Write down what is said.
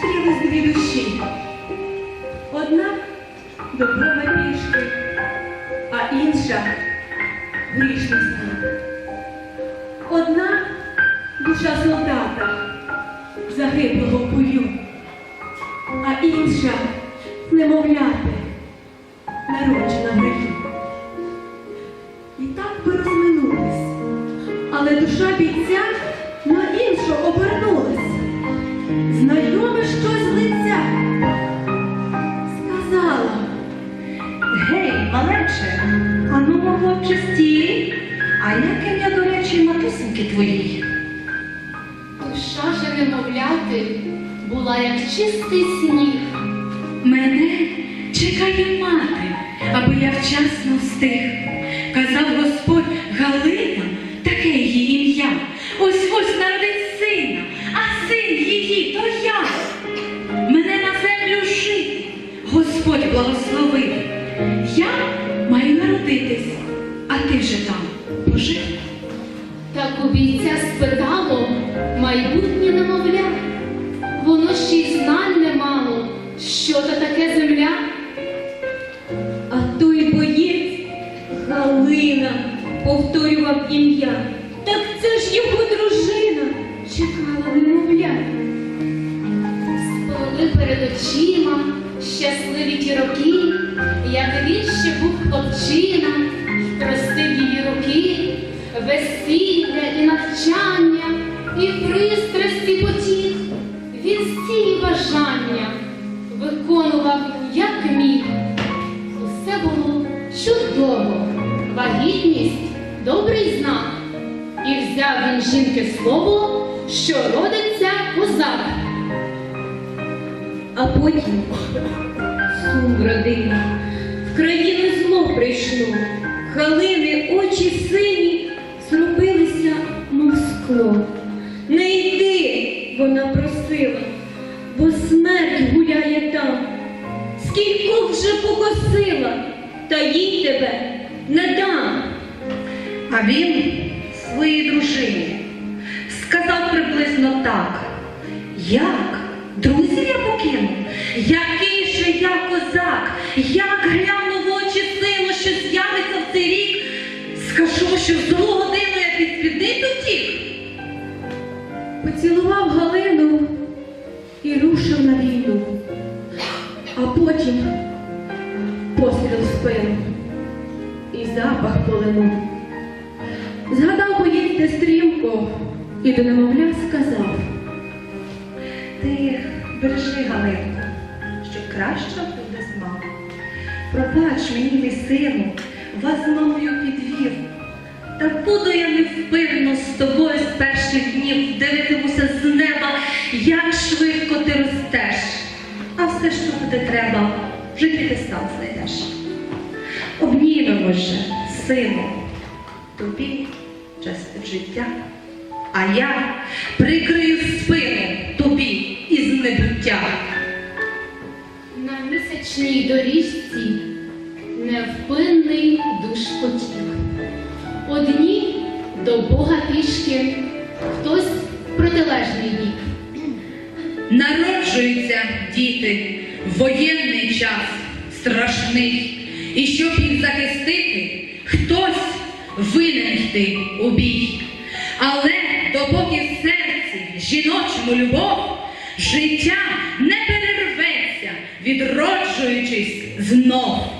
зустрілись дві душі. Одна доброва пішки, а інша грішниця. Одна душа солдата, загиблого в бою, а інша немовляти, народжена в раю. І так би розминулись, але душа бійця малече, а ну хлопче стій. А яке я, до речі, матусеньки твої? Душа же немовляти була як чистий сніг. Мене чекає мати, аби я вчасно встиг. Казав Господь Галина, таке її ім'я. Ось ось народить народитись, а ти вже там пожив. Так у бійця спитало майбутнє немовля. Воно ще й знань не мало, що то таке земля. а той боєць Галина повторював ім'я. Перед очима щасливі ті роки, як він ще був хлопчина, простив її руки, весілля і навчання, і пристрасті потік. Він всі бажання виконував, як міг. Усе було чудово, вагітність добрий знак. І взяв він жінки слово, що родиться козак. А потім сум в родині. В країну зло прийшло. Галини очі сині зробилися, мов скло. Не йди, вона просила, бо смерть гуляє там. Скількох вже покосила, та їй тебе не дам. А він своїй дружині сказав приблизно так. Як? Друзів я? Який же я козак? Як гляну в очі сину, що з'явиться в цей рік? Скажу, що в злу годину я під спідницю втік. Поцілував Галину і рушив на війну, а потім постріл спину і запах полину. Згадав поїдьте стрімко і до немовля сказав. Ти бережи Галинку, що краще буде з мамою. Пробач мені, мій сину, вас з мамою підвів. Та буду я невпинно з тобою з перших днів дивитимуся з неба, як швидко ти ростеш. А все, що буде треба, в житті ти сам знайдеш. Обнімемо же, сину, тобі часте життя, а я прикрию спину тобі із небуття. На доріжці невпинний душ потік. Одні до Бога пішки, хтось протилежний бік. Народжуються діти в воєнний час страшний, і щоб їх захистити, хтось винен йти у бій. Але допоки в серці жіночому любов, життя не перерветься, відроджуючись знов.